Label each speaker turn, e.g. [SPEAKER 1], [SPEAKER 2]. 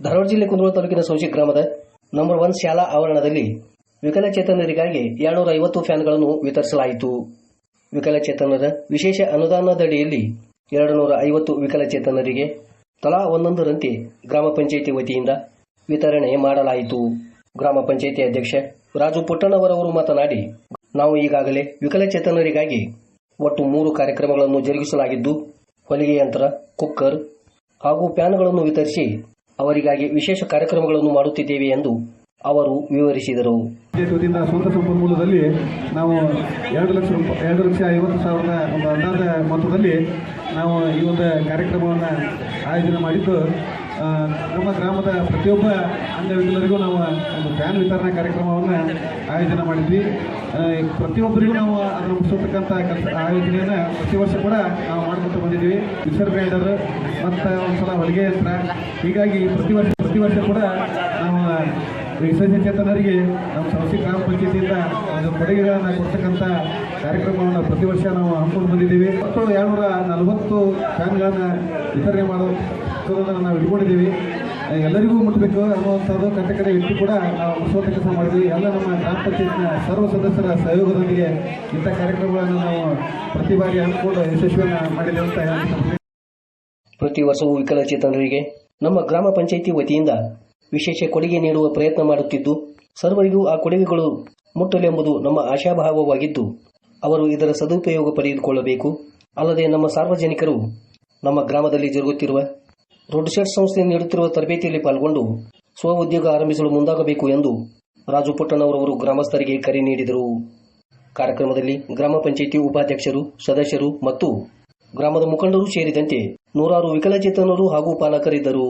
[SPEAKER 1] ಧಾರವಾಡ ಜಿಲ್ಲೆ ಕುಂದಗೋಳ ತಾಲೂಕಿನ ಸೌಜಿ ಗ್ರಾಮದ ನಂಬರ್ ಒನ್ ಶಾಲಾ ಆವರಣದಲ್ಲಿ ವಿಕಲಚೇತನರಿಗಾಗಿ ಎರಡ್ನೂರ ಐವತ್ತು ಫ್ಯಾನ್ಗಳನ್ನು ವಿತರಿಸಲಾಯಿತು. ವಿಕಲಚೇತನರ ವಿಶೇಷ ಅನುದಾನದಡಿಯಲ್ಲಿ ಎರಡು ನೂರ ಐವತ್ತು ವಿಕಲಚೇತನರಿಗೆ ತಲಾ ಒಂದೊಂದರಂತೆ ಗ್ರಾಮ ಪಂಚಾಯಿತಿ ವತಿಯಿಂದ ವಿತರಣೆ ಮಾಡಲಾಯಿತು. ಗ್ರಾಮ ಪಂಚಾಯಿತಿ ಅಧ್ಯಕ್ಷ ರಾಜು ಪುಟ್ಟಣ್ಣವರವರು ಮಾತನಾಡಿ, ನಾವು ಈಗಾಗಲೇ ವಿಕಲಚೇತನರಿಗಾಗಿ ಒಟ್ಟು ಮೂರು ಕಾರ್ಯಕ್ರಮಗಳನ್ನು ಜರುಗಿಸಲಾಗಿದ್ದು, ಹೊಲಿಗೆ ಯಂತ್ರ, ಕುಕ್ಕರ್ ಹಾಗೂ ಪ್ಯಾನ್ಗಳನ್ನು ವಿತರಿಸಿ ಅವರಿಗಾಗಿ ವಿಶೇಷ ಕಾರ್ಯಕ್ರಮಗಳನ್ನು ಮಾಡುತ್ತಿದ್ದೇವೆ ಎಂದು ಅವರು ವಿವರಿಸಿದರು.
[SPEAKER 2] ವತಿಯಿಂದ ಸ್ವಂತ ಸಂಪನ್ಮೂಲದಲ್ಲಿ ನಾವು ಎರಡು ಲಕ್ಷ ರೂಪಾಯಿ ಎರಡು ಲಕ್ಷ ಐವತ್ತು ಸಾವಿರದ ಒಂದು ಅಂದಾಜ ಮೊತ್ತದಲ್ಲಿ ನಾವು ಈ ಒಂದು ಕಾರ್ಯಕ್ರಮವನ್ನು ಆಯೋಜನೆ ಮಾಡಿದ್ದು ನಮ್ಮ ಗ್ರಾಮದ ಪ್ರತಿಯೊಬ್ಬ ಅಂಗವಿಕಲರಿಗೂ ನಾವು ಒಂದು ಫ್ಯಾನ್ ವಿತರಣಾ ಕಾರ್ಯಕ್ರಮವನ್ನು ಆಯೋಜನೆ ಮಾಡಿದ್ವಿ. ಪ್ರತಿಯೊಬ್ಬರಿಗೂ ನಾವು ಅದನ್ನು ಮುಗಿಸತಕ್ಕಂಥ ಕೆಲಸ ಆಯೋಜನೆಯನ್ನು ಪ್ರತಿ ವರ್ಷ ಕೂಡ ನಾವು ಮಾಡ್ಕೊತ ಬಂದಿದ್ದೀವಿ. ಮಿಕ್ಸರ್ ಗ್ರೈಂಡರ್ ಮತ್ತು ಒಂದು ಸಲ ಹೊಲಿಗೆ ಯಂತ್ರ. ಹೀಗಾಗಿ ಪ್ರತಿ ವರ್ಷ ಪ್ರತಿ ವರ್ಷ ಕೂಡ ನಾವು ವಿಶೇಷ ಚೇತನರಿಗೆ ನಮ್ಮ ಸವಸಿ ಗ್ರಾಮ ಪಂಚಾಯತಿಯಿಂದ ಒಂದು ಕೊಡುಗೆಗಳನ್ನು ಕೊಡ್ತಕ್ಕಂಥ ಕಾರ್ಯಕ್ರಮವನ್ನು ಪ್ರತಿ ವರ್ಷ ನಾವು ಹಮ್ಮಿಕೊಂಡು ಬಂದಿದ್ದೀವಿ. ಮತ್ತು ಎರಡುನೂರ ನಲವತ್ತು ಫ್ಯಾನ್ಗಳನ್ನು ವಿತರಣೆ ಮಾಡೋದನ್ನು ನಾವು ಇಟ್ಕೊಂಡಿದ್ದೀವಿ. ಎಲ್ಲರಿಗೂ ಮುಟ್ಟಬೇಕು ಅನ್ನುವಂಥದ್ದು ಕಟ್ಟ ಕಡೆ ಇಟ್ಟು ಕೂಡ ನಾವು ಮುಗಿಸುವಂಥ ಕೆಲಸ ಮಾಡಿದ್ವಿ ಎಲ್ಲ ನಮ್ಮ ಗ್ರಾಮ ಪಂಚಾಯತ್ನ ಸರ್ವ ಸದಸ್ಯರ ಸಹಯೋಗದೊಂದಿಗೆ ಇಂಥ ಕಾರ್ಯಕ್ರಮಗಳನ್ನು ನಾವು ಪ್ರತಿ ಬಾರಿ ಹಮ್ಮಿಕೊಂಡು ಯಶಸ್ವಿಯನ್ನು ಮಾಡಿದ್ದೇವೆ ಅಂತ ಹೇಳ್ತೀವಿ
[SPEAKER 1] ಪ್ರತಿ ವರ್ಷವೂ ವಿಕಲಚೇತನರಿಗೆ ನಮ್ಮ ಗ್ರಾಮ ಪಂಚಾಯಿತಿ ವತಿಯಿಂದ ವಿಶೇಷ ಕೊಡುಗೆ ನೀಡುವ ಪ್ರಯತ್ನ ಮಾಡುತ್ತಿದ್ದು, ಸರ್ವರಿಗೂ ಆ ಕೊಡುಗೆಗಳು ಮುಟ್ಟಲೆಂಬುದು ನಮ್ಮ ಆಶಾಭಾವವಾಗಿದ್ದು, ಅವರು ಇದರ ಸದುಪಯೋಗ ಪಡೆದುಕೊಳ್ಳಬೇಕು. ಅಲ್ಲದೆ ನಮ್ಮ ಸಾರ್ವಜನಿಕರು ನಮ್ಮ ಗ್ರಾಮದಲ್ಲಿ ಜರುಗುತ್ತಿರುವ ರೋಡ್ ಶೆಡ್ ಸಂಸ್ಥೆ ನೀಡುತ್ತಿರುವ ತರಬೇತಿಯಲ್ಲಿ ಪಾಲ್ಗೊಂಡು ಸ್ವ ಉದ್ಯೋಗ ಆರಂಭಿಸಲು ಮುಂದಾಗಬೇಕು ಎಂದು ರಾಜು ಪುಟ್ಟಣ್ಣವರವರು ಗ್ರಾಮಸ್ಥರಿಗೆ ಕರೆ ನೀಡಿದರು. ಕಾರ್ಯಕ್ರಮದಲ್ಲಿ ಗ್ರಾಮ ಪಂಚಾಯಿತಿ ಉಪಾಧ್ಯಕ್ಷರು, ಸದಸ್ಯರು ಮತ್ತು ಗ್ರಾಮದ ಮುಖಂಡರು ಸೇರಿದಂತೆ ನೂರಾರು ವಿಕಲಚೇತನರು ಹಾಗೂ ಪಾಲಕರಿದ್ದರು.